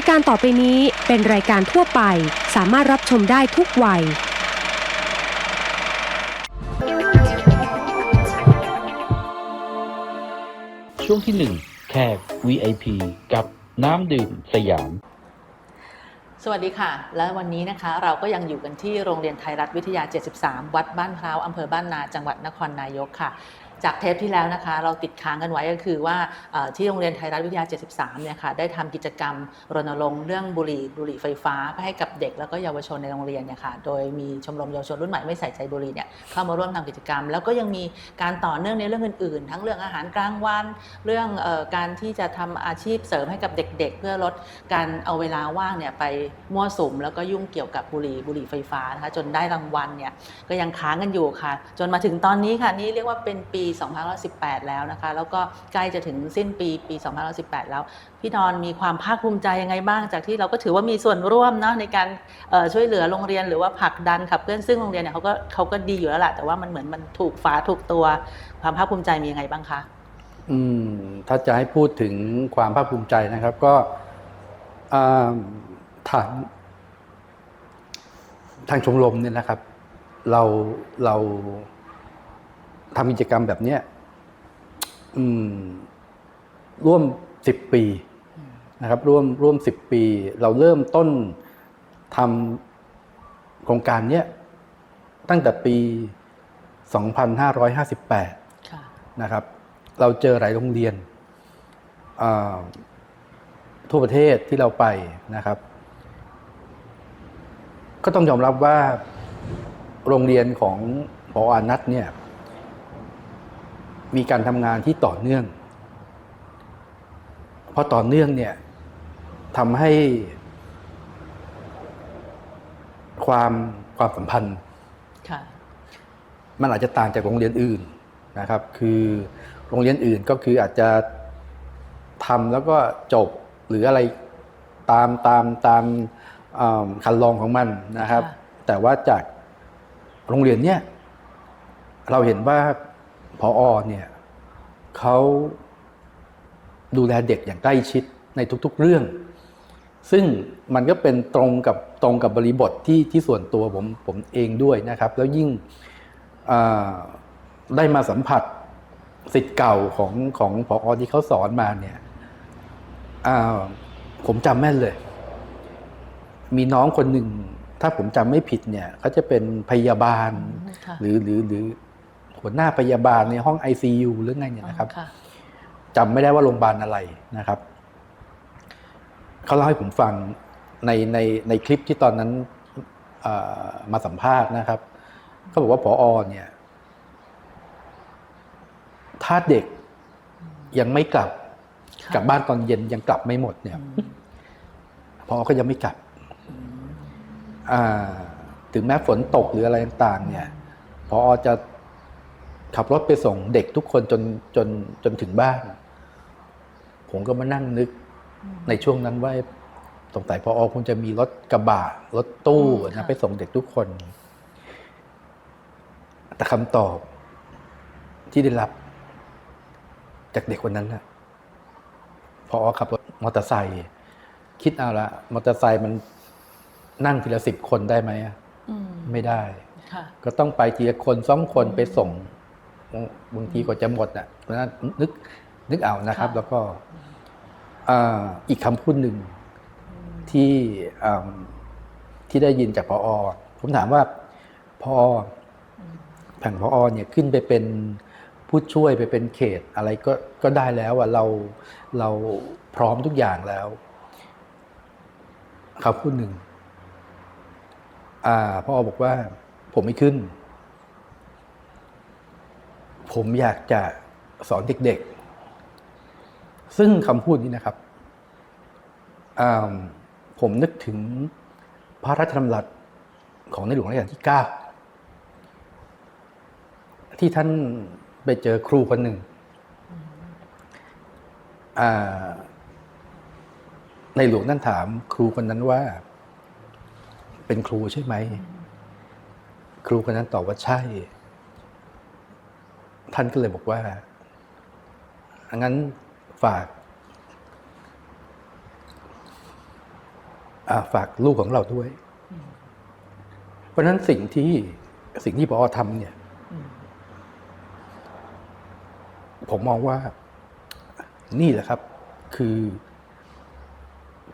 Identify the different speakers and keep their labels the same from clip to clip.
Speaker 1: ายการต่อไปนี้เป็นรายการทั่วไป สามารถรับชมได้ทุกวัย
Speaker 2: ช่วงที่ 1 แขก VIP กับน้ำดื่มสยาม
Speaker 3: สวัสดีค่ะ และวันนี้นะคะเราก็ยังอยู่กันที่โรงเรียนไทยรัฐวิทยา 73 วัดบ้านพร้าวอำเภอบ้านนาจังหวัดนครนายกค่ะ จากเทปที่แล้วนะคะ เราติดค้างกันไว้ก็คือว่าที่โรงเรียนไทยรัฐวิทยา 73 เนี่ยค่ะได้ทำกิจกรรมรณรงค์เรื่องบุหรี่บุหรี่ไฟฟ้าเพื่อให้กับเด็กแล้วก็เยาวชนในโรงเรียนเนี่ยค่ะโดยมีชมรมเยาวชนรุ่นใหม่ไม่ใส่ใจบุหรี่เนี่ยเข้ามาร่วมทำกิจกรรม แล้วก็ยังมีการต่อเนื่องในเรื่องอื่นๆ ทั้งเรื่องอาหารกลางวันเรื่องออการที่จะทำอาชีพเสริมให้กับเด็ก ๆ เพื่อลดการเอาเวลาว่างเนี่ยไปมั่วสุมแล้วก็ยุ่งเกี่ยวกับบุหรี่บุหรี่ไฟฟ้านะคะจนได้รางวัลเนี่ยก็ยังค้างกันอยู่ค่ะ จนมาถึงตอนนี้ค่ะนี่เรียกว่าเป็นปี2518 แล้วนะคะ แล้วก็ใกล้จะถึงสิ้นปีปี2518 แล้ว พี่ดอนมีความภาคภูมิใจยังไงบ้างจากที่เราก็ถือว่ามีส่วนร่วมเนาะในการช่วยเหลือโรงเรียนหรือว่าผลักดันขับเคลื่อนซึ่งโรงเรียนเนี่ยเขาก็เขาก็ดีอยู่แล้วแหละแต่ว่ามันเหมือนมันถูกฝาถูกตัว ความภาคภูมิใจมียังไงบ้างคะ
Speaker 4: อืมถ้าจะให้พูดถึงความภาคภูมิใจนะครับก็อ่าทางทางชมรมเนี่ยนะครับ เราเรา ทำกิจกรรมแบบเนี้ยอืมร่วมสิบปีนะครับ ร่วมร่วมสิบปี เราเริ่มต้นทำโครงการเนี้ยตั้งแต่ปี 2558
Speaker 3: ค่ะ
Speaker 4: นะครับ เราเจอหลายโรงเรียนอ่าทั่วประเทศที่เราไปนะครับ ก็ต้องยอมรับว่าโรงเรียนของพออานัทเนี่ย มีการทำงานที่ต่อเนื่อง เพราะต่อเนื่องเนี่ยทำให้ ความความสัมพันธ์
Speaker 3: ค่ะ
Speaker 4: มันอาจจะต่างจากโรงเรียนอื่นนะครับ คือโรงเรียนอื่นก็คืออาจจะทำแล้วก็จบหรืออะไรตามตามตามอ่าคันลองของมันนะครับ
Speaker 3: ค่ะ
Speaker 4: แต่ว่าจากโรงเรียนเนี้ยเราเห็นว่า พออเนี่ยเขาดูแลเด็กอย่างใกล้ชิดในทุก ๆ เรื่อง ซึ่งมันก็เป็นตรงกับตรงกับบริบทที่ที่ส่วนตัวผมผมเองด้วยนะครับ แล้วยิ่งอ่าได้มาสัมผัสสิทธิ์เก่าของของพออที่เขาสอนมาเนี่ยอ่าผมจำแม่นเลย มีน้องคนหนึ่ง ถ้าผมจำไม่ผิดเนี่ยเขาจะเป็นพยาบาล
Speaker 3: ค่ะ
Speaker 4: หรือหรือหรือ หัวหน้าพยาบาลในห้อง ICU หรือไงเนี่ยนะครับ
Speaker 3: ค่ะ
Speaker 4: จำไม่ได้ว่าโรงพยาบาลอะไรนะครับเขาเล่าให้ผมฟังในในในคลิปที่ตอนนั้นเอ่อมาสัมภาษณ์นะครับเขาบอกว่าพออเนี่ยถ้าเด็กยังไม่กลับ
Speaker 3: ค่ะ
Speaker 4: กลับบ้านตอนเย็นยังกลับไม่หมดเนี่ย
Speaker 3: อืม
Speaker 4: พอก็ยังไม่กลับ
Speaker 3: อืม
Speaker 4: อ่าถึงแม้ฝนตกหรืออะไรต่างๆเนี่ยพอจะ ขับรถไปส่งเด็กทุกคนจนจนจนถึงบ้าน ผมก็มานั่งนึกในช่วงนั้นว่าสงสัยพอคงจะมีรถกระบะรถตู้
Speaker 3: อืม
Speaker 4: นะ
Speaker 3: ค่ะ
Speaker 4: ไปส่งเด็กทุกคน แต่คำตอบที่ได้รับ จากเด็กคนนั้นนะพอขับรถมอเตอร์ไซค์คิดเอาละมอเตอร์ไซค์มันนั่งทีละสิบคนได้ไหมอะ
Speaker 3: อืม
Speaker 4: ไม่ได้
Speaker 3: ค่ะ
Speaker 4: ก็ต้องไปทีละคนสองคนไปส่ง บางทีก็จะหมดอะเพราะฉะนั้นนึกนึกเอานะครับ แล้วก็อีกคำพูดหนึ่งที่ที่ได้ยินจากพออผมถามว่าพอแผงพออเนี่ยขึ้นไปเป็นผู้ช่วยไปเป็นเขตอะไรก็ก็ได้แล้วอะเราเราพร้อมทุกอย่างแล้วคำพูดหนึ่งอ่าพ่อบอกว่าผมไม่ขึ้น ผมอยากจะสอนเด็กๆ ซึ่งคำพูดนี้นะครับ ผมนึกถึงพระราชดำรัสของในหลวงรัชกาลที่ 9 ที่ท่านไปเจอครูคนหนึ่ง ในหลวงท่านถามครูคนนั้นว่า เป็นครูใช่ไหม ครูคนนั้นตอบว่าใช่ ท่านก็เลยบอกว่างั้นฝากอ่าฝากลูกของเราด้วย เพราะฉะนั้นสิ่งที่สิ่งที่พอทำเนี่ย
Speaker 3: อืม
Speaker 4: ผมมองว่านี่แหละครับ คือ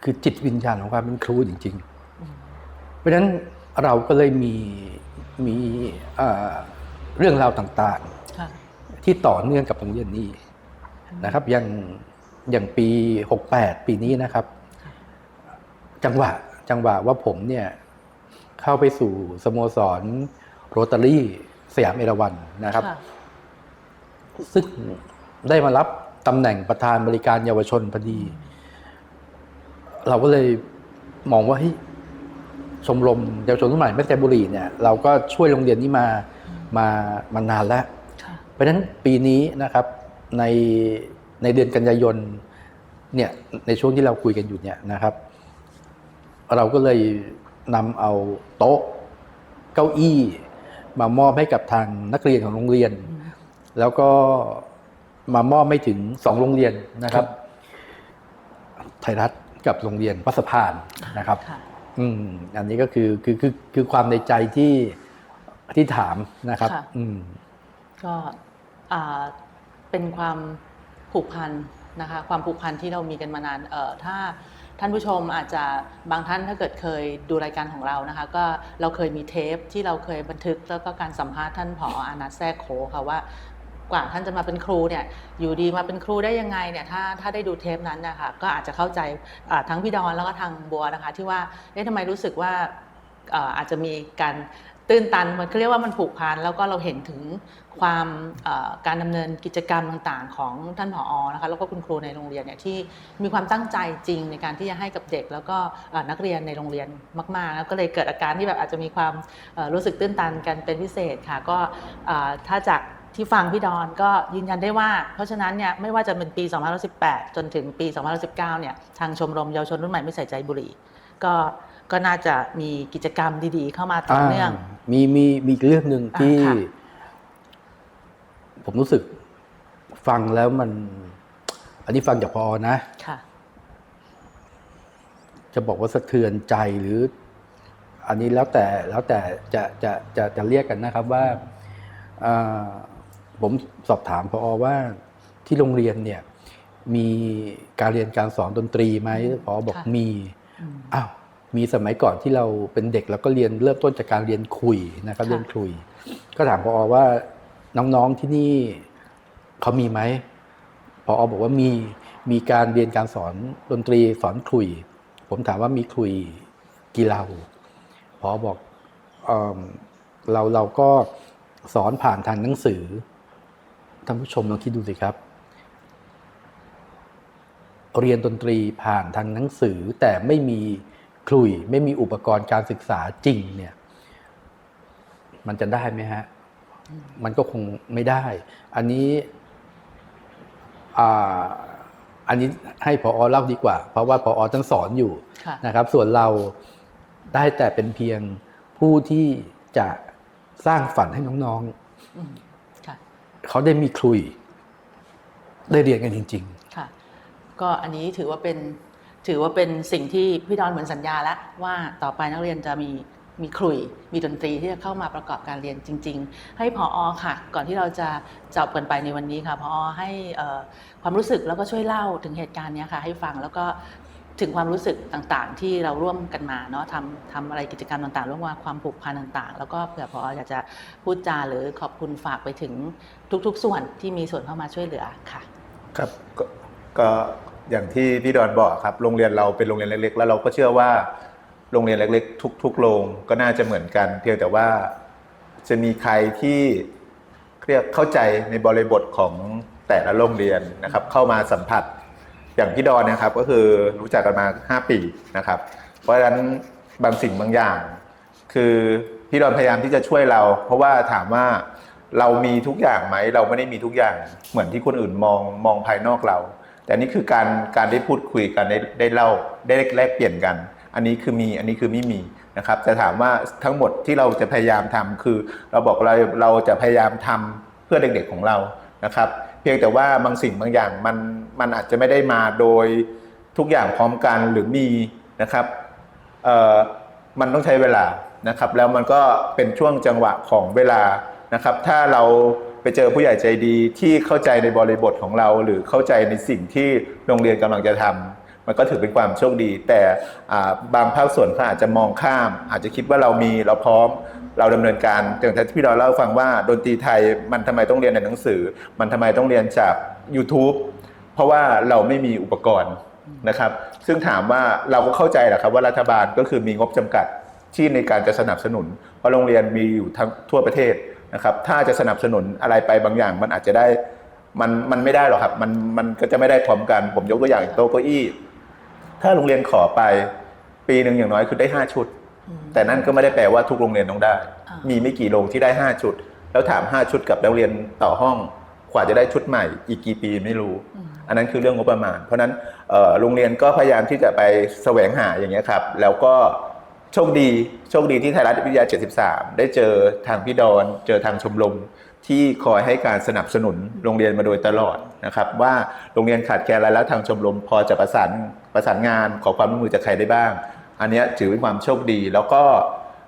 Speaker 4: คือจิตวิญญาณของความเป็นครูจริง ๆ เพราะฉะนั้นเราก็เลยมีมีอ่าเรื่องราวต่าง
Speaker 3: ค่ะ
Speaker 4: ๆ ที่ต่อเนื่องกับโรงเรียนนี้นะครับ อย่างอย่างปี 68 ปีนี้นะครับ จังหวะจังหวะว่าผมเนี่ยเข้าไปสู่สโมสรโรตารี่สยามเอราวันนะครับ
Speaker 3: ค่ะ
Speaker 4: ซึ่งได้มารับตำแหน่งประธานบริการเยาวชนพอดี เราก็เลยมองว่าเฮ้ยชมรมเยาวชนรุ่นใหม่แม่แต่บุรีเนี่ยเราก็ช่วยโรงเรียนนี้มามามานานแล้ว
Speaker 3: ค่ะ
Speaker 4: เพราะฉะนั้นปีนี้นะครับในในเดือนกันยายนเนี่ยในช่วงที่เราคุยกันอยู่เนี่ยนะครับ เราก็เลยนำเอาโต๊ะเก้าอี้ มามอบให้กับทางนักเรียนของโรงเรียน แล้วก็มามอบไม่ถึงสองโรงเรียนนะครับ ไทยรัฐกับโรงเรียนวัดสะพานนะครับ
Speaker 3: ค่ะ
Speaker 4: อืมอันนี้ก็คือคือคือคือความในใจที่ที่ถามนะครับ
Speaker 3: ค่ะ
Speaker 4: อืม
Speaker 3: ก็อ่า เป็นความผูกพันนะคะความผูกพันที่เรามีกันมานานถ้าท่านผู้ชมอาจจะบางท่านถ้าเกิดเคยดูรายการของเรานะคะก็เราเคยมีเทปที่เราเคยบันทึกแล้วก็การสัมภาษณ์ท่านผออานัทแทรกโขค่ะว่ากว่าท่านจะมาเป็นครูเนี่ยอยู่ดีมาเป็นครูได้ยังไงเนี่ยถ้าถ้าได้ดูเทปนั้นนะคะก็อาจจะเข้าใจทั้งพี่ดอนแล้วก็ทางบัวนะคะที่ว่าเอ๊ะทำไมรู้สึกว่าอาจจะมีการ ตื้นตันมันเขาเรียกว่ามันผูกพันแล้วก็เราเห็นถึงความการดำเนินกิจกรรมต่างๆ ของท่านผอนะคะแล้วก็คุณครูในโรงเรียนเนี่ยที่มีความตั้งใจจริงในการที่จะให้กับเด็ก แล้วก็นักเรียนในโรงเรียนมากๆแล้วก็เลยเกิดอาการที่แบบอาจจะมีความรู้สึกตื้นตันกันเป็นพิเศษค่ะก็ถ้าจากที่ฟังพี่ดอนก็ยืนยันได้ว่า เพราะฉะนั้นเนี่ยไม่ว่าจะเป็นปี 2018 จนถึงปี 2019 เนี่ยทางชมรมเยาวชนรุ่นใหม่ไม่ใส่ใจบุหรี่ก็ ก็น่าจะมีกิจกรรมดีๆ เข้ามาต่อเนื่องา
Speaker 4: มีมีมีอีกเรื่องหนึ่ง
Speaker 3: อ่า
Speaker 4: ที่
Speaker 3: ค่ะ
Speaker 4: ผมรู้สึกฟังแล้วมัน อันนี้ฟังจากพอนะ
Speaker 3: ค่ะ
Speaker 4: จะบอกว่าสะเทือนใจหรือ อันนี้แล้วแต่แล้วแต่จะจะจะจะเรียกกันนะครับว่าอ่าผมสอบถามพอว่าที่โรงเรียนเนี่ย มีการเรียนการสอนดนตรีไหมพอบอก
Speaker 3: ค่ะ
Speaker 4: มี
Speaker 3: อืม
Speaker 4: อ้าว มีสมัยก่อนที่เราเป็นเด็กเราก็เรียนเริ่มต้นจากการเรียนคุยนะครับ
Speaker 3: ค่ะ
Speaker 4: เรียนคุย ก็ถามพอว่าน้องๆที่นี่เขามีไหมพอบอกว่ามีมีการเรียนการสอนดนตรีสอนคุย ผมถามว่ามีคุยกี่เราพอบอกเอมเราเราก็สอนผ่านทางหนังสือท่านผู้ชมลองคิดดูสิครับ เรียนดนตรีผ่านทางหนังสือแต่ไม่มี คลุยไม่มีอุปกรณ์การศึกษาจริงเนี่ย มันจะได้ไหมฮะ มันก็คงไม่ได้ อันนี้อ่าอันนี้ให้พอเล่าดีกว่า เพราะว่าพอต้องสอนอยู่
Speaker 3: ค่ะ
Speaker 4: นะครับ ส่วนเราได้แต่เป็นเพียงผู้ที่จะสร้างฝันให้น้อง
Speaker 3: อืมค่ะ
Speaker 4: ๆเขาได้มีคลุย ได้เรียนกันจริง ๆ
Speaker 3: ค่ะ ก็อันนี้ถือว่าเป็น ถือว่าเป็นสิ่งที่พี่ดอนเหมือนสัญญาแล้วว่าต่อไปนักเรียนจะมีมีครุยมีดนตรีที่จะเข้ามาประกอบการเรียนจริง ๆ ให้พออค่ะ ก่อนที่เราจะจบกันไปในวันนี้ค่ะพออให้ความรู้สึกแล้วก็ช่วยเล่าถึงเหตุการณ์เนี้ยค่ะให้ฟังแล้วก็ถึงความรู้สึกต่างๆ ที่เราร่วมกันมาเนาะทำทำอะไรกิจกรรมต่างๆ ร่วมกันความผูกพันต่างๆ แล้วก็เผื่อพออยากจะพูดจาหรือขอบคุณฝากไปถึงทุกๆ ส่วนที่มีส่วนเข้ามาช่วยเหลือค่ะ
Speaker 5: ครับก็ อย่างที่พี่ดอนบอกครับโรงเรียนเราเป็นโรงเรียนเล็กๆ แล้วเราก็เชื่อว่าโรงเรียนเล็กๆ ทุก ๆ โรงก็น่าจะเหมือนกัน เพียงแต่ว่าจะมีใครที่เรียกเข้าใจในบริบทของแต่ละโรงเรียนนะครับ เข้ามาสัมผัสอย่างพี่ดอนนะครับ ก็คือรู้จักกันมา 5 ปีนะครับ เพราะฉะนั้นบางสิ่งบางอย่าง คือพี่ดอนพยายามที่จะช่วยเรา เพราะว่าถามว่าเรามีทุกอย่างไหม เราไม่ได้มีทุกอย่างเหมือนที่คนอื่นมองมองภายนอกเรา แต่นี่คือการการได้พูดคุยกันได้ได้เล่าได้แลกเปลี่ยนกัน อันนี้คือมีอันนี้คือไม่มีนะครับแต่ถามว่าทั้งหมดที่เราจะพยายามทำคือ เราบอกเราเราจะพยายามทำเพื่อเด็กๆของเรานะครับ เพียงแต่ว่าบางสิ่งบางอย่างมันมันอาจจะไม่ได้มาโดยทุกอย่างพร้อมกันหรือมีนะครับเอ่อมันต้องใช้เวลานะครับ แล้วมันก็เป็นช่วงจังหวะของเวลานะครับ ถ้าเรา ไปเจอผู้ใหญ่ใจดีที่เข้าใจในบริบทของเรา หรือเข้าใจในสิ่งที่โรงเรียนกำลังจะทำมันก็ถือเป็นความโชคดี แต่บางภาคส่วนเขาอาจจะมองข้าม อาจจะคิดว่าเรามีเราพร้อมเราดำเนินการอย่างที่พี่ดอยเล่าฟังว่าดนตรีไทยมันทำไมต้องเรียนในหนังสือ มันทำไมต้องเรียนจาก YouTube เพราะว่าเราไม่มีอุปกรณ์นะครับ ซึ่งถามว่าเราก็เข้าใจแหละครับว่ารัฐบาลก็คือมีงบจำกัดที่ในการจะสนับสนุน เพราะโรงเรียนมีอยู่ทั้งทั่วประเทศ นะครับถ้าจะสนับสนุนอะไรไปบางอย่าง มันอาจจะได้มันมันไม่ได้หรอกครับ มันมันก็จะไม่ได้พร้อมกัน ผมยกตัวอย่างโต๊ะเก้าอี้ ถ้าโรงเรียนขอไป ปีหนึ่งอย่างน้อยคือได้ห้าชุด
Speaker 3: อืม
Speaker 5: แต่นั่นก็ไม่ได้แปลว่าทุกโรงเรียนต้องได้
Speaker 3: อ่ามี
Speaker 5: มีไม่กี่โรงที่ได้5ชุด แล้วถาม5ชุดกับนักเรียนต่อห้องกว่าจะได้ชุดใหม่ อีกกี่ปีไม่รู้
Speaker 3: อืม
Speaker 5: อันนั้นคือเรื่องงบประมาณ เพราะฉะนั้นเอ่อโรงเรียนก็พยายามที่จะไปแสวงหาอย่างเงี้ยครับ แล้วก็ โชคดีโชคดีที่ไทยรัฐวิทยา 73 ได้เจอทางพี่ดอนเจอทางชมรมที่คอยให้การสนับสนุนโรงเรียนมาโดยตลอดนะครับว่าโรงเรียนขาดแคลนอะไรแล้วทางชมรมพอจะประสานประสานงานขอความร่วมมือจากใครได้บ้าง อันนี้ถือเป็นความโชคดี แล้วก็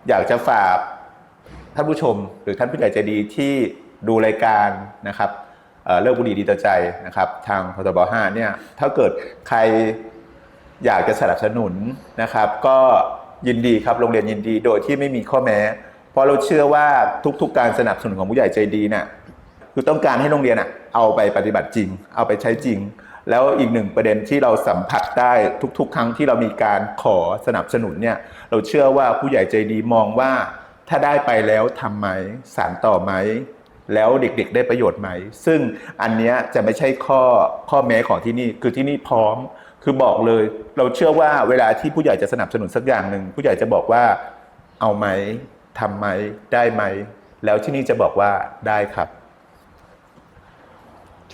Speaker 5: อยากจะฝากท่านผู้ชม หรือท่านผู้ใหญ่ใจดีที่ดูรายการนะครับเเลิกบุหรี่ดีต่อใจนะครับทางพทบ5เนี่ยถ้าเกิดใครอยากจะสนับสนุนนะครับ ก็ ยินดีครับโรงเรียนยินดีโดยที่ไม่มีข้อแม้ เพราะเราเชื่อว่าทุกๆ การสนับสนุนของผู้ใหญ่ใจดีเนี่ยคือต้องการให้โรงเรียนอะเอาไปปฏิบัติจริง เอาไปใช้จริง แล้วอีกหนึ่งประเด็นที่เราสัมผัสได้ทุก ๆ ครั้งที่เรามีการขอสนับสนุนเนี่ยเราเชื่อว่าผู้ใหญ่ใจดีมองว่าถ้าได้ไปแล้วทำไหมสารต่อไหมแล้วเด็กๆ ได้ประโยชน์ไหม ซึ่งอันเนี้ยจะไม่ใช่ข้อข้อแม้ของที่นี่ คือที่นี่พร้อม คือบอกเลย เราเชื่อว่าเวลาที่ผู้ใหญ่จะสนับสนุนสักอย่างหนึ่งผู้ใหญ่จะบอกว่าเอาไหมทำไหมได้ไหม แล้วที่นี่จะบอกว่าได้ครับ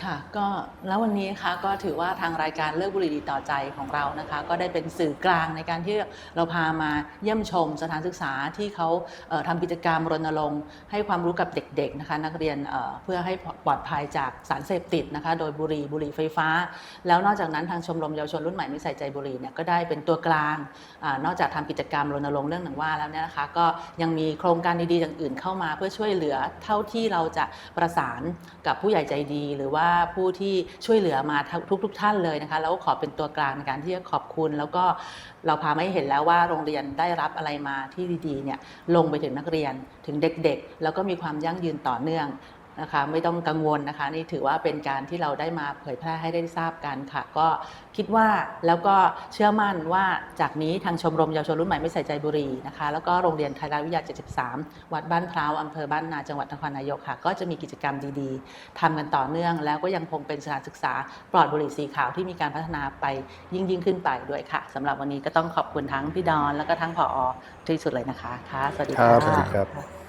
Speaker 3: ค่ะก็แล้ววันนี้นะคะก็ถือว่าทางรายการเลิกบุหรี่ดีต่อใจของเรานะคะ ก็ได้เป็นสื่อกลางในการที่เราพามาเยี่ยมชมสถานศึกษาที่เขาเอ่อทำกิจกรรมรณรงค์ให้ความรู้กับเด็กๆนะคะนักเรียนเเพื่อให้ปลอดภัยจากสารเสพติดนะคะ โดยบุหรี่บุหรี่ไฟฟ้า แล้วนอกจากนั้นทางชมรมเยาวชนรุ่นใหม่ไม่ใส่ใจบุหรี่เนี่ยก็ได้เป็นตัวกลางอนอกจากทำกิจกรรมรณรงค์เรื่องหนังว่าแล้วเนี่ยนะคะ ก็ยังมีโครงการดีๆอย่างอื่นเข้ามา เพื่อช่วยเหลือเท่าที่เราจะประสานกับผู้ใหญ่ใจดีหรือว่าผู้ที่ช่วยเหลือมาทุกทุกท่านเลยนะคะแล้วก็ขอเป็นตัวกลางในการที่จะขอบคุณ แล้วก็เราพาไม่เห็นแล้วว่าโรงเรียนได้รับอะไรมาที่ดีๆเนี่ยลงไปถึงนักเรียนถึงเด็กๆ แล้วก็มีความยั่งยืนต่อเนื่อง นะคะไม่ต้องกังวลนะคะนี่ถือว่าเป็นการที่เราได้มาเผยแพร่ให้ได้ทราบกันค่ะ ก็คิดว่าแล้วก็เชื่อมั่นว่าจากนี้ทางชมรมเยาวชนรุ่นใหม่ไม่ใส่ใจบุรีนะคะ แล้วก็โรงเรียนไทยรัฐวิทยา 73 วัดบ้านพร้าวอำเภอบ้านนาจังหวัดนครนายกค่ะ ก็จะมีกิจกรรมดีๆทำกันต่อเนื่อง แล้วก็ยังคงเป็นสถานศึกษาปลอดบุหรี่สีขาวที่มีการพัฒนาไปยิ่งยิ่งขึ้นไปด้วยค่ะสำหรับวันนี้ก็ต้องขอบคุณทั้งพี่ดอนแล้วก็ทั้งผอที่สุดเลยนะคะค่ะสวัสดี
Speaker 5: ครั
Speaker 3: ค่ะ
Speaker 5: บสวัสดีครับ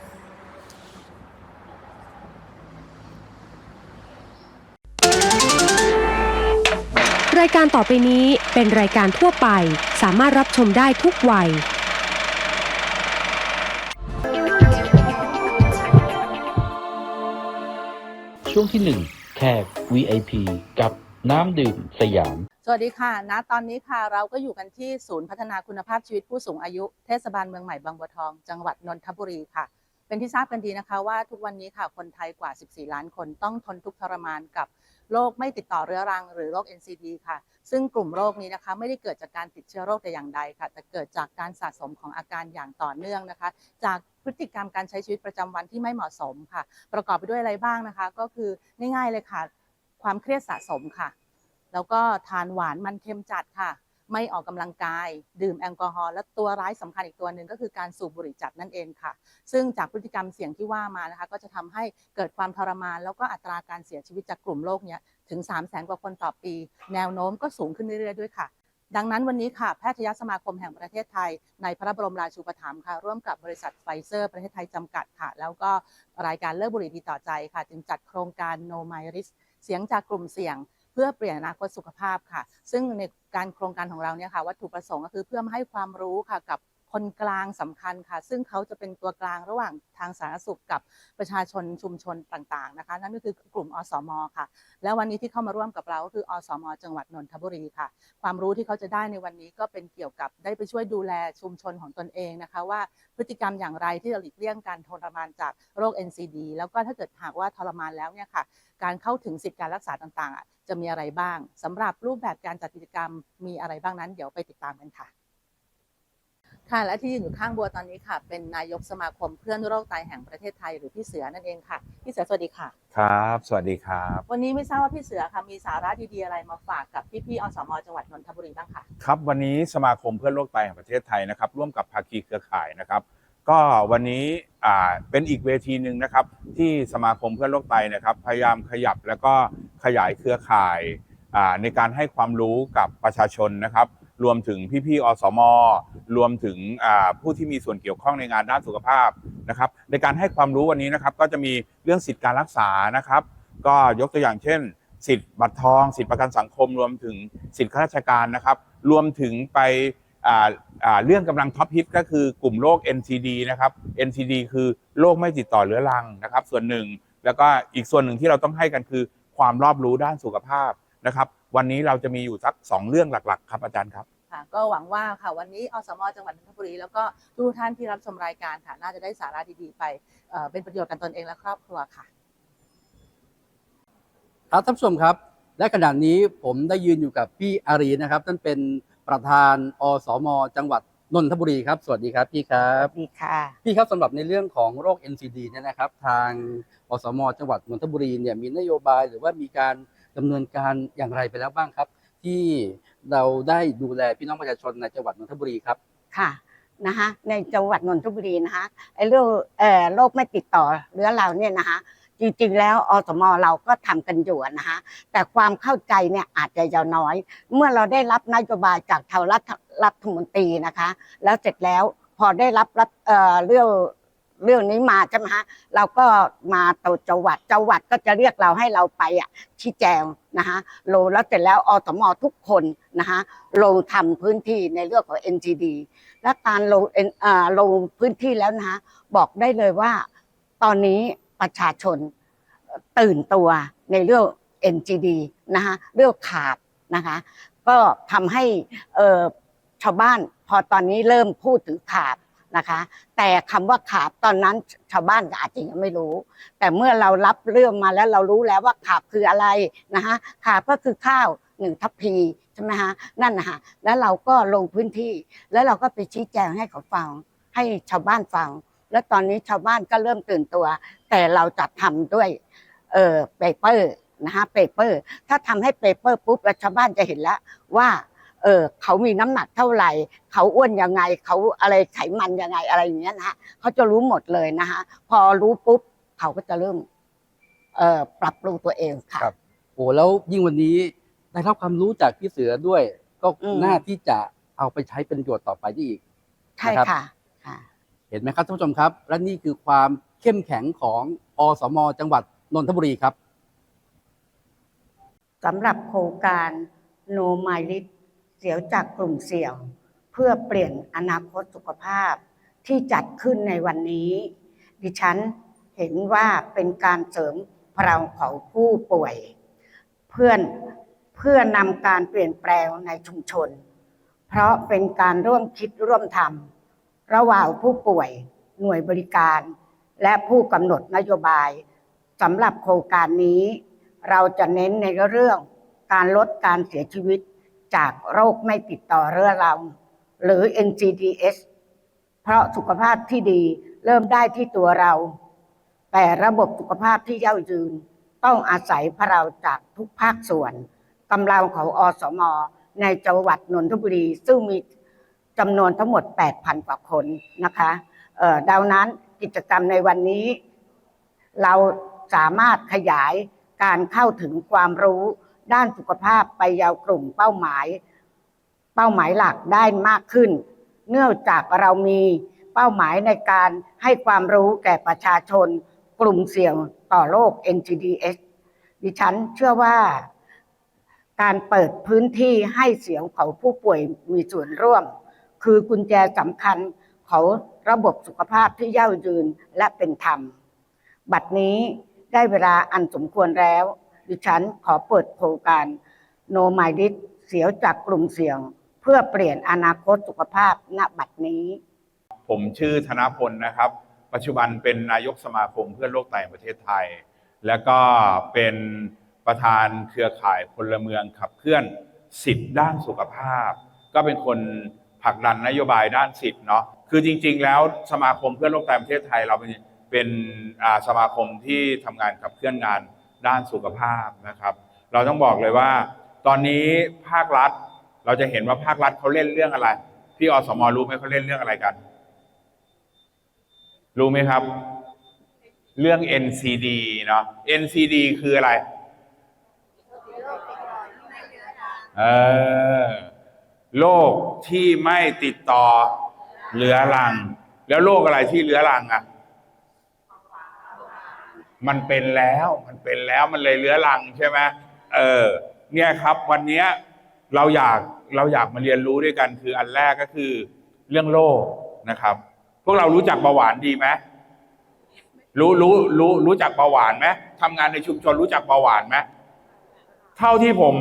Speaker 1: รายการต่อไปนี้เป็นรายการทั่วไป สามารถรับชมได้ทุกวัย
Speaker 2: ช่วงที่ 1 แขก VIP กับน้ำดื่มสยาม
Speaker 3: สวัสดีค่ะณตอนนี้ค่ะเราก็อยู่กันที่ศูนย์พัฒนาคุณภาพชีวิตผู้สูงอายุ เทศบาลเมืองใหม่บางบัวทอง จังหวัดนนทบุรีค่ะ เป็นที่ทราบกันดีนะคะว่าทุกวันนี้ค่ะคนไทยกว่า 14 ล้านคนต้องทนทุกข์ทรมานกับ โรคไม่ติดต่อเรื้อรัง หรือโรค NCD ค่ะ ซึ่งกลุ่มโรคนี้นะคะไม่ได้เกิดจากการติดเชื้อโรคแต่อย่างใดค่ะ แต่เกิดจากการสะสมของอาการอย่างต่อเนื่องนะคะ จากพฤติกรรมการใช้ชีวิตประจำวันที่ไม่เหมาะสมค่ะ ประกอบไปด้วยอะไรบ้างนะคะ ก็คือง่ายๆเลยค่ะ ความเครียดสะสมค่ะ แล้วก็ทานหวานมันเค็มจัดค่ะ ไม่ออกกำลังกาย ดื่มแอลกอฮอล์และตัวร้ายสำคัญอีกตัวหนึ่งก็คือการสูบบุหรี่จัดนั่นเองค่ะ ซึ่งจากพฤติกรรมเสี่ยงที่ว่ามานะคะ ก็จะทำให้เกิดความทรมาน แล้วก็อัตราการเสียชีวิตจากกลุ่มโรคเนี้ยถึง 3 0 0แสนกว่าคนต่อปี แนวโน้มก็สูงขึ้นเรื่อยๆด้วยค่ะ ดังนั้นวันนี้ค่ะ แพทยสมาคมแห่งประเทศไทย ในพระบรมราชูปถัมภ์ค่ะ ร่วมกับบริษัทไฟเซอร์ ประเทศไทยจำกัดค่ะ แล้วก็รายการเลิกบุหรี่ดีต่อใจค่ะ จึงจัดโครงการ No My Risk เสียงจากกลุ่มเสี่ยง เพื่อเปลี่ยนอนาคตสุขภาพค่ะ ซึ่งในการโครงการของเราเนี่ยค่ะวัตถุประสงค์ก็คือเพื่อมให้ความรู้ค่ะกับค
Speaker 6: นกลางสำคัญค่ะ ซึ่งเขาจะเป็นตัวกลางระหว่างทางสาธารณสุขกับประชาชนชุมชนต่างๆนะคะ นั่นก็คือกลุ่มอสมค่ะ และวันนี้ที่เข้ามาร่วมกับเราก็คืออสม จังหวัดนนทบุรีค่ะ ความรู้ที่เขาจะได้ในวันนี้ก็เป็นเกี่ยวกับได้ไปช่วยดูแลชุมชนของตนเองนะคะ ว่าพฤติกรรมอย่างไรที่จะหลีกเลี่ยงการทรมานจากโรค NCD แล้วก็ถ้าเกิดหากว่าทรมานแล้วเนี่ยค่ะ การเข้าถึงสิทธิการรักษาต่างๆอะ จะมีอะไรบ้างสำหรับรูปแบบการจัดกิจกรรมมีอะไรบ้างนั้น เดี๋ยวไปติดตามกันค่ะ ค่ะและที่ยืนอยู่ข้างบัวตอนนี้ค่ะ เป็นนายกสมาคมเพื่อนโรคไตแห่งประเทศไทยหรือพี่เสือนั่นเองค่ะพี่เสือสวัสดีค่ะ
Speaker 7: ครับ สวัสดีครับ
Speaker 6: วันนี้ไม่ทราบว่าพี่เสือค่ะมีสาระดีๆอะไรมาฝากกับพี่ๆอสมจังหวัดนนทบุรีบ้างคะ
Speaker 7: ครับวันนี้สมาคมเพื่อนโรคไตแห่งประเทศไทยนะครับร่วมกับภาคีเครือข่ายนะครับ ก็วันนี้เป็นอีกเวทีหนึ่งนะครับ ที่สมาคมเพื่อนโรคไตนะครับ พยายามขยับแล้วก็ขยายเครือข่ายในการให้ความรู้กับประชาชนนะครับ รวมถึงพี่ๆอสม รวมถึงผู้ที่มีส่วนเกี่ยวข้องในงานด้านสุขภาพนะครับ ในการให้ความรู้วันนี้นะครับ ก็จะมีเรื่องสิทธิการรักษานะครับ ก็ยกตัวอย่างเช่น สิทธิ์บัตรทอง สิทธิประกันสังคม รวมถึงสิทธิข้าราชการนะครับ รวมถึงไป เรื่องกำลังท็อปฮิตก็คือกลุ่มโรค NCD นะครับ NCD คือโรคไม่ติดต่อเรื้อรังนะครับ ส่วนหนึ่ง แล้วก็อีกส่วนหนึ่งที่เราต้องให้กันคือความรอบรู้ด้านสุขภาพนะครับ วันนี้เราจะมีอยู่สักสองเรื่องหลัก ๆ ครับอาจารย์ครับ
Speaker 6: ค่ะก็หวังว่าค่ะวันนี้อสมจังหวัดนนทบุรีแล้วก็ทุกท่านที่รับชมรายการค่ะน่าจะได้สาระดีๆไปเอ่อเป็นประโยชน์กันตนเองและครอบครัวค่ะ
Speaker 8: ครับท่านผู้ชมครับ และขณะนี้ผมได้ยืนอยู่กับพี่อารีนะครับท่านเป็น ประธานอสม จังหวัดนนทบุรีครับ สวัสดีครับพี่ครับ
Speaker 9: ดีค่ะ
Speaker 8: พี่ครับสำหรับในเรื่องของโรค NCD เนี่ยนะครับ ทางอสม จังหวัดนนทบุรีเนี่ยมีนโยบายหรือว่ามีการดำเนินการอย่างไรไปแล้วบ้างครับ ที่เราได้ดูแลพี่น้องประชาชนในจังหวัดนนทบุรีครับ
Speaker 9: ค่ะนะคะในจังหวัดนนทบุรีนะคะไอ้เรื่องเอ่อโรคไม่ติดต่อเรื้อรังเนี่ยนะคะ จริงๆ แล้วอสมเราก็ทำกันอยู่นะคะแต่ความเข้าใจเนี่ยอาจจะยังน้อย เมื่อเราได้รับนโยบายจากทางรัฐรัฐมนตรีนะคะ แล้วเสร็จแล้วพอได้รับรับเเรื่องเรื่องนี้มาใช่ไหมฮะเราก็มาตัวจังหวัดจังหวัดก็จะเรียกเราให้เราไปอะชี้แจงนะคะลงแล้วเสร็จแล้วอสมทุกคนนะคะลงทำพื้นที่ในเรื่องของ NGD และการลงเอ็นอ่าลงพื้นที่แล้วนะคะบอกได้เลยว่าตอนนี้ ประชาชนตื่นตัวในเรื่อง NGD นะคะเรื่องขาดนะคะก็ทำให้ชาวบ้านพอตอนนี้เริ่มพูดถึงขาดนะคะ แต่คำว่าขาดตอนนั้นชาวบ้านอาจจะยังไม่รู้ แต่เมื่อเรารับเรื่องมาแล้วเรารู้แล้วว่าขาบคืออะไรนะคะขาบก็คือข้าวหนึ่งทัพพีใช่ไหมคะนั่นนะคะแล้วเราก็ลงพื้นที่ แล้วเราก็ไปชี้แจงให้เขาฟังให้ชาวบ้านฟัง แล้วตอนนี้ชาวบ้านก็เริ่มตื่นตัว แต่เราจะทำด้วยเออเปเปอร์นะคะเปเปอร์ ถ้าทำให้เปเปอร์ปุ๊บแล้วชาวบ้านจะเห็นแล้วว่าเออเขามีน้ำหนักเท่าไหร่ เขาอ้วนยังไง เขาอะไรไขมันยังไงอะไรอย่างเงี้ยนะฮะเขาจะรู้หมดเลยนะคะพอรู้ปุ๊บเขาก็จะเริ่มเอ่อปรับปรุงตัวเองค่ะ
Speaker 8: ครับ โอ้แล้วยิ่งวันนี้ได้รับความรู้จากพี่เสือด้วย ก็
Speaker 9: อืม
Speaker 8: น่าที่จะเอาไปใช้เป็นประโยชน์ต่อไปได้อีก
Speaker 9: ใช่
Speaker 8: นะครับ
Speaker 9: ค่ะค่ะ
Speaker 8: เห็นไหมครับท่านผู้ชมครับ และนี่คือความเข้มแข็งของอสม จังหวัดนนทบุรีครับ
Speaker 9: สำหรับโครงการ No My List เสียวจากกลุ่มเสี่ยง เพื่อเปลี่ยนอนาคตสุขภาพที่จัดขึ้นในวันนี้ ดิฉันเห็นว่าเป็นการเสริมพลังของผู้ป่วย เพื่อนเพื่อนำการเปลี่ยนแปลงในชุมชน เพราะเป็นการร่วมคิดร่วมทำ ระหว่างผู้ป่วยหน่วยบริการ และผู้กำหนดนโยบายสำหรับโครงการนี้ เราจะเน้นในเรื่องการลดการเสียชีวิตจากโรคไม่ติดต่อเรื้อรังหรือ NCDs เพราะสุขภาพที่ดีเริ่มได้ที่ตัวเรา แต่ระบบสุขภาพที่ยั่งยืน ต้องอาศัยพเราจากทุกภาคส่วนกำลังของอสม ในจังหวัดนนทบุรีซึ่งมี จำนวนทั้งหมด 8,000 กว่าคนนะคะเดังนั้นกิจกรรมในวันนี้ เราสามารถขยายการเข้าถึงความรู้ด้านสุขภาพไปยังกลุ่มเป้าหมาย เป้าหมายหลักได้มากขึ้น เนื่องจากเรามีเป้าหมายในการให้ความรู้แก่ประชาชน กลุ่มเสี่ยงต่อโรค NCDs ดิฉันเชื่อว่าการเปิดพื้นที่ให้เสียงของผู้ป่วยมีส่วนร่วม คือกุญแจสำคัญเขาระบบสุขภาพที่ยั่งยืนและเป็นธรรม บัดนี้ได้เวลาอันสมควรแล้ว ดิฉันขอเปิดโครงการโนไมดิสเสียวจากกลุ่มเสี่ยง เพื่อเปลี่ยนอนาคตสุขภาพณบัดนี้
Speaker 7: ผมชื่อธนพลนะครับ ปัจจุบันเป็นนายกสมาคมเพื่อนโรคไต่ประเทศไทย แล้วก็เป็นประธานเครือข่ายพลเมืองขับเคลื่อนสิทธิ์ด้านสุขภาพ ก็เป็นคน ผลักดันนโยบายด้านสิทธิ์เนาะคือจริง ๆ แล้วสมาคมเพื่อนโรคไตแห่งประเทศไทยเราเป็นเป็นสมาคมที่ทำงานขับเคลื่อนงานด้านสุขภาพนะครับ เราต้องบอกเลยว่า ตอนนี้ภาครัฐเราจะเห็นว่าภาครัฐเขาเล่นเรื่องอะไรพี่อสมรู้ไหมเขาเล่นเรื่องอะไรกัน รู้ไหมครับ เรื่อง NCD เนาะ NCD คืออะไร เออ โรคที่ไม่ติดต่อเรื้อรัง แล้วโรคอะไรที่เรื้อรังอะ มันเป็นแล้วมันเป็นแล้วมันเลยเรื้อรังใช่ไหมเออ เนี่ยครับวันเนี้ยเราอยากเราอยากมาเรียนรู้ด้วยกันคืออันแรกก็คือ เรื่องโรคนะครับ พวกเรารู้จักเบาหวานดีไหมรู้รู้รู้รู้จักเบาหวานไหมทำงานในชุมชนรู้จักเบาหวานไหมเท่าที่ผม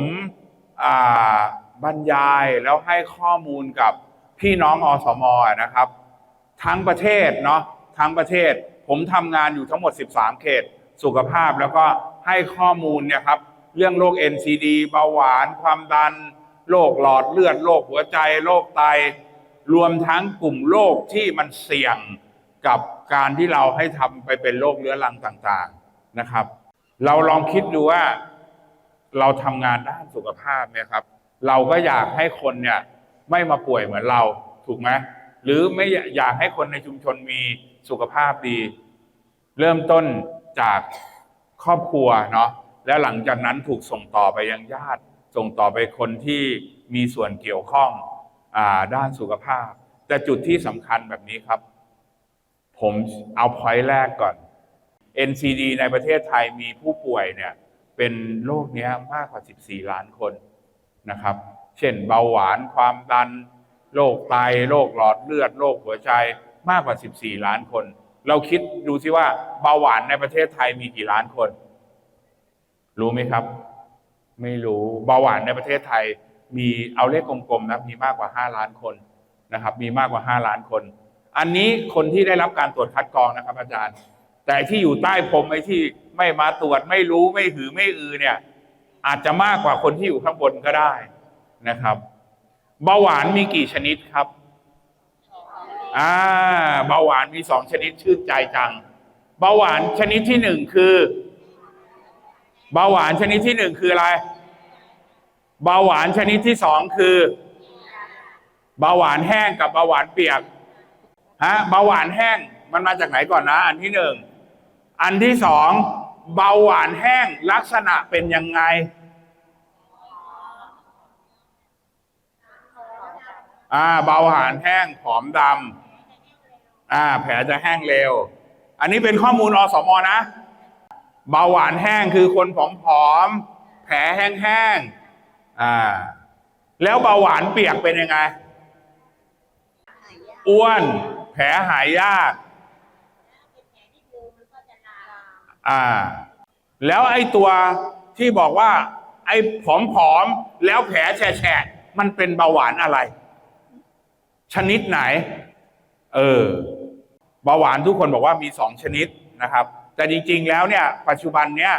Speaker 7: อ่า บรรยายแล้วให้ข้อมูลกับพี่น้องอสมนะครับ ทั้งประเทศเนาะทั้งประเทศ ผมทำงานอยู่ทั้งหมด 13 เขต สุขภาพแล้วก็ให้ข้อมูลเนี่ยครับเรื่องโรค NCD เบาหวาน ความดันโรคหลอดเลือดโรคหัวใจโรคไต รวมทั้งกลุ่มโรคที่มันเสี่ยงกับการที่เราให้ทำไปเป็นโรคเรื้อรังต่างๆนะครับ เราลองคิดดูว่าเราทำงานด้านสุขภาพเนี่ยครับ เราก็อยากให้คนเนี่ยไม่มาป่วยเหมือนเราถูกไหมหรือไม่อยากให้คนในชุมชนมีสุขภาพดี เริ่มต้นจากครอบครัวเนาะแล้วหลังจากนั้นถูกส่งต่อไปยังญาติ ส่งต่อไปคนที่มีส่วนเกี่ยวข้องอด้านสุขภาพ แต่จุดที่สำคัญแบบนี้ครับ ผมเอาพอยต์แรกก่อน NCD ในประเทศไทยมีผู้ป่วยเนี่ยเป็นโรคเนี้ยมากกว่า 14 ล้านคน นะครับ เช่นเบาหวานความดันโรคไตโรคหลอดเลือดโรคหัวใจมากกว่า 14 ล้านคน เราคิดดูซิว่าเบาหวานในประเทศไทยมีกี่ล้านคน รู้ไหมครับ ไม่รู้เบาหวานในประเทศไทยมีเอาเลขกลมๆนะมีมากกว่า 5 ล้านคนนะครับ มีมากกว่า 5 ล้านคน อันนี้คนที่ได้รับการตรวจคัดกรองนะครับ อาจารย์ แต่ที่อยู่ใต้พรมไอ้ที่ไม่มาตรวจไม่รู้ไม่หือไม่อือเนี่ย อาจจะมากกว่าคนที่อยู่ข้างบนก็ได้นะครับเบาหวานมีกี่ชนิดครับอ่าเบาหวานมีสองชนิดชื่นใจจังเบาหวานชนิดที่หนึ่งคือเบาหวานชนิดที่หนึ่งคืออะไรเบาหวานชนิดที่สองคือเบาหวานแห้งกับเบาหวานเปียกฮะเบาหวานแห้งมันมาจากไหนก่อนนะ อันที่หนึ่งอันที่สองเบาหวานแห้งลักษณะเป็นยังไง อ่า เบาหวานแห้งผอมดำอ่า แผลจะแห้งเร็ว อันนี้เป็นข้อมูลอสมนะ เบาหวานแห้งคือคนผอมๆ แผลแห้งๆ อ่า แล้วเบาหวานเปียกเป็นยังไง อ้วน แผลหายยาก อ่า แล้วไอ้ตัวที่บอกว่า ไอ้ผอมๆ แล้วแผลแฉะๆมันเป็นเบาหวานอะไร ชนิดไหน เออเบาหวานทุกคนบอกว่ามีสองชนิดนะครับ แต่จริงๆแล้วเนี่ย ปัจจุบันเนี่ย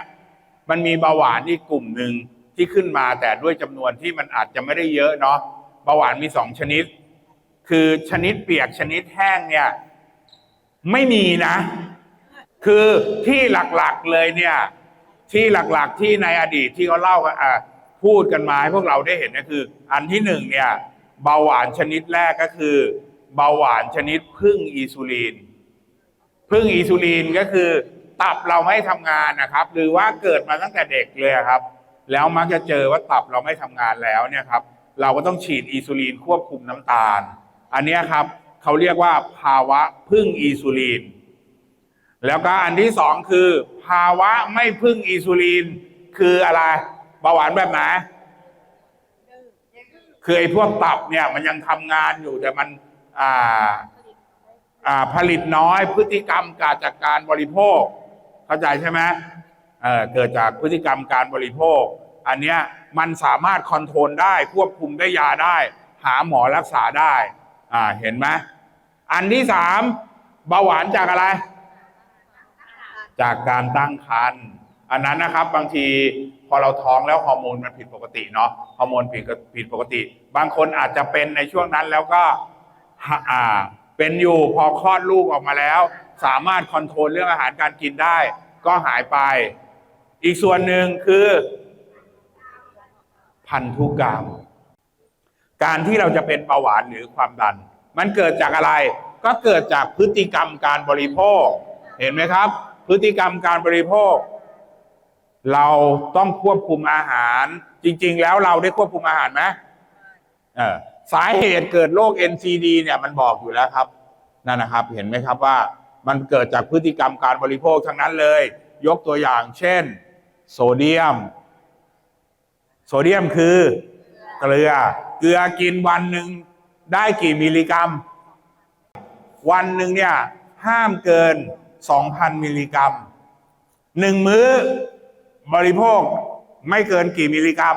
Speaker 7: มันมีเบาหวานอีกกลุ่มหนึ่งที่ขึ้นมาแต่ด้วยจำนวนที่มันอาจจะไม่ได้เยอะเนาะเบาหวานมีสองชนิด คือชนิดเปียกชนิดแห้งเนี่ย ไม่มีนะ คือที่หลักๆเลยเนี่ย ที่หลักๆที่ในอดีตที่เขาเล่าอะพูดกันมาให้พวกเราได้เห็นก็คือ อันที่หนึ่งเนี่ย เบาหวานชนิดแรกก็คือ เบาหวานชนิดพึ่งอิซูลินพึ่งอิซูลินก็คือตับเราไม่ทำงานนะครับ หรือว่าเกิดมาตั้งแต่เด็กเลยครับ แล้วมักจะเจอว่าตับเราไม่ทำงานแล้วเนี่ยครับ เราก็ต้องฉีดอิซูลินควบคุมน้ำตาล อันนี้ครับเขาเรียกว่าภาวะพึ่งอิซูลิน แล้วก็อันที่สองคือ ภาวะไม่พึ่งอิซูลิน คืออะไรเบาหวานแบบไหน คือไอ้พวกตับเนี่ยมันยังทำงานอยู่แต่มันอ่าอ่าผลิตน้อยพฤติกรรมการจากการบริโภค เข้าใจใช่ไหมเออเกิดจากพฤติกรรมการบริโภค อันเนี้ยมันสามารถคอนโทรลได้ควบคุมได้ยาได้ หาหมอรักษาได้อ่าเห็นไหมอันที่สามเบาหวานจากอะไร จากการตั้งครรภ์ อันนั้นนะครับบางทีพอเราท้องแล้วฮอร์โมนมันผิดปกติเนาะฮอร์โมนผิดผิดปกติ บางคนอาจจะเป็นในช่วงนั้นแล้วก็อ่าเป็นอยู่พอคลอดลูกออกมาแล้ว สามารถคอนโทรลเรื่องอาหารการกินได้ ก็หายไป อีกส่วนหนึ่งคือ พันธุกรรม การที่เราจะเป็นเบาหวานหรือความดัน มันเกิดจากอะไรก็เกิดจากพฤติกรรมการบริโภค เห็นไหมครับ พฤติกรรมการบริโภค เราต้องควบคุมอาหาร จริง ๆ แล้วเราได้ควบคุมอาหารไหมเออสาเหตุเกิดโรค NCD เนี่ยมันบอกอยู่แล้วครับนั่นนะครับ เห็นไหมครับว่ามันเกิดจากพฤติกรรมการบริโภคทั้งนั้นเลย ยกตัวอย่างเช่น โซเดียม โซเดียมคือเกลือ เกลือกินวันหนึ่งได้กี่มิลลิกรัม วันหนึ่งเนี่ยห้ามเกิน 2,000 มิลลิกรัมหนึ่งมื้อ บริโภคไม่เกินกี่มิลลิกรัม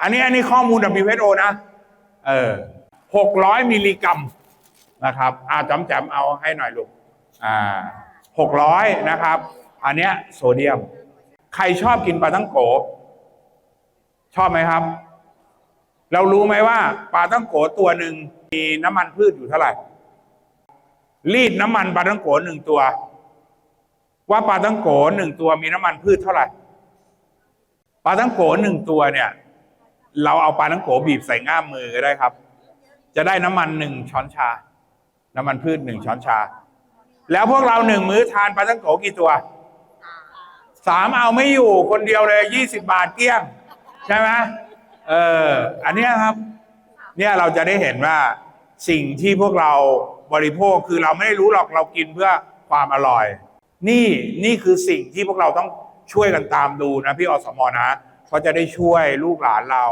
Speaker 7: อันนี้อันนี้ข้อมูล WHO นะ เออ600มิลลิกรัมนะครับอาจำแจมเอาให้หน่อยลูกอ่า600นะครับ อันเนี้ยโซเดียม ใครชอบกินปลาตั้งโก ชอบไหมครับ เรารู้ไหมว่าปลาตั้งโกตัวหนึ่งมีน้ำมันพืชอยู่เท่าไหร่ รีดน้ำมันปลาตั้งโกหนึ่งตัว ว่าปลาตั้งโกหนึ่งตัวมีน้ำมันพืชเท่าไหร่ปลาตั้งโกหนึ่งตัวเนี่ย เราเอาปลาตั้งโกบีบใส่ง่ามมือก็ได้ครับ จะได้น้ำมันหนึ่งช้อนชา น้ำมันพืชหนึ่งช้อนชา แล้วพวกเราหนึ่งมื้อทานปลาตั้งโกกี่ตัวสามเอาไม่อยู่คนเดียวเลยยี่สิบาทเกลี้ยง ใช่ไหมเออ อันนี้ครับ เนี่ยเราจะได้เห็นว่าสิ่งที่พวกเราบริโภคคือเราไม่ได้รู้หรอกเรากินเพื่อความอร่อย นี่นี่คือสิ่งที่พวกเราต้องช่วยกันตามดูนะพี่อสมนะเพราะจะได้ช่วยลูกหลานเรา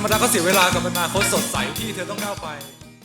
Speaker 10: ธรรมดาก็เสียเวลากับอนาคตสดใสที่เธอต้องก้าวไป